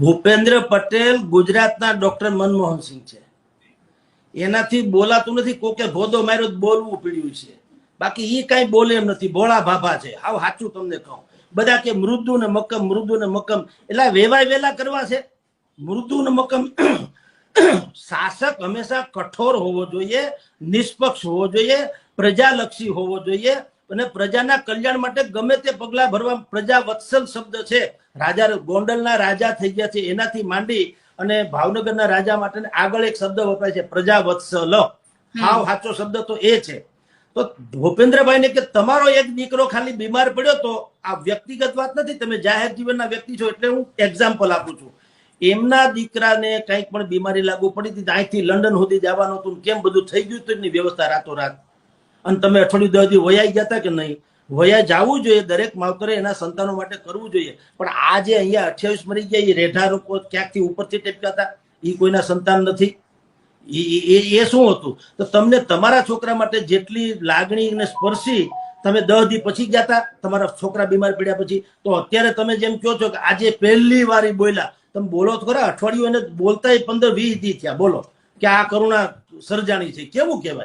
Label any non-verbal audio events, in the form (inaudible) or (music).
ભૂપેન્દ્ર પટેલ ગુજરાતના ડોક્ટર મનમોહન સિંહ છે. એનાથી બોલાતું નથી, કોકે ભોદો માર્યો બોલવું પડ્યું છે. બાકી એ કાંઈ બોલે એમ નથી, ભોળા ભાભા છે. હાવ સાચું તમને કહું. બધા કે મૃદુ ને મક્કમ મૃદુ ને મક્કમ એટલે વેવાય વેલા કરવા છે. મૃદુ ને મક્કમ (clears throat) શાસક હંમેશા કઠોર હોવો જોઈએ, નિષ્પક્ષ હોવો જોઈએ, પ્રજાલક્ષી હોવો જોઈએ. અને પ્રજાના કલ્યાણ માટે ગમે તે પગલા ભરવા પ્રજા વત્સલ શબ્દ છે. રાજા ગોંડલના રાજા થઈ ગયા છે એનાથી માંડી અને ભાવનગરના રાજા માટે આગળ એક શબ્દ વપરાય છે પ્રજા વત્સલ. હાવ સાચો શબ્દ તો એ છે. તો ભૂપેન્દ્રભાઈ ને કે તમારો એક દીકરો ખાલી બીમાર પડ્યો તો આ વ્યક્તિગત વાત નથી તમે જાહેર જીવનના વ્યક્તિ છો એટલે હું એક્ઝામ્પલ આપું છું. એમના દીકરાને કંઈક પણ બીમારી લાગુ પડી હતી અહીંથી લંડન સુધી જવાનું હતું કેમ બધું થઈ ગયું હતું એની વ્યવસ્થા રાતોરાત. અને તમે અઠવાડિયું દસ વયાઈ ગયા હતા કે નહીં? વયા જવું જોઈએ, દરેક માવતરે એના સંતાનો માટે કરવું જોઈએ. પણ આ જે અહીંયા અઠ્યાવીસ મરી ગયા, એ રેઢા લોકો ક્યાંકથી ઉપરથી ટેપકા હતા? એ કોઈના સંતાન નથી. એ શું હતું? તો તમને તમારા છોકરા માટે જેટલી લાગણી ને સ્પર્શી તમે દસ દી પછી ગયા હતા? તમારા છોકરા બીમાર પડ્યા પછી? તો અત્યારે તમે જેમ કહો છો કે આજે પહેલી વાર બોલ્યા. તમે બોલો તો ખરા, અઠવાડિયું એને બોલતા પંદર વીસ દી થયા. બોલો. કે આ કરુણા સર્જાણી છે. કેવું કહેવાય?